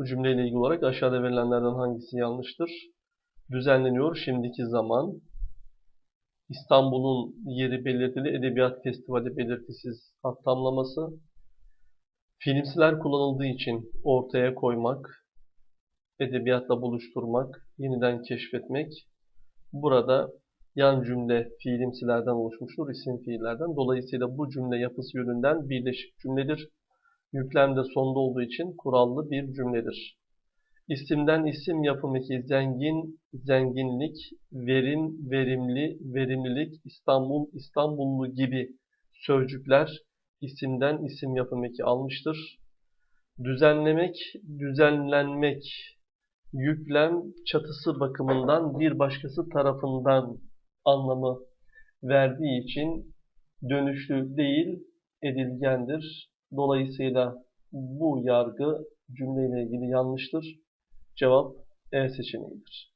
Bu cümleyle ilgili olarak aşağıda verilenlerden hangisi yanlıştır? Düzenleniyor şimdiki zaman. İstanbul'un yeri belirtili Edebiyat Festivali belirtisiz hat tamlaması. Filmsiler kullanıldığı için ortaya koymak, edebiyatla buluşturmak, yeniden keşfetmek. Burada yan cümle fiilimsilerden oluşmuştur, isim fiillerden. Dolayısıyla bu cümle yapısı yönünden birleşik cümledir. Yüklem de sonda olduğu için kurallı bir cümledir. İsimden isim yapımı zengin, zenginlik, verim, verimli, verimlilik, İstanbul, İstanbullu gibi sözcükler isimden isim yapımı almıştır. Düzenlemek, düzenlenmek, yüklem çatısı bakımından bir başkası tarafından anlamı verdiği için dönüşlü değil, edilgendir. Dolayısıyla bu yargı cümleyle ilgili yanlıştır. Cevap E seçeneğidir.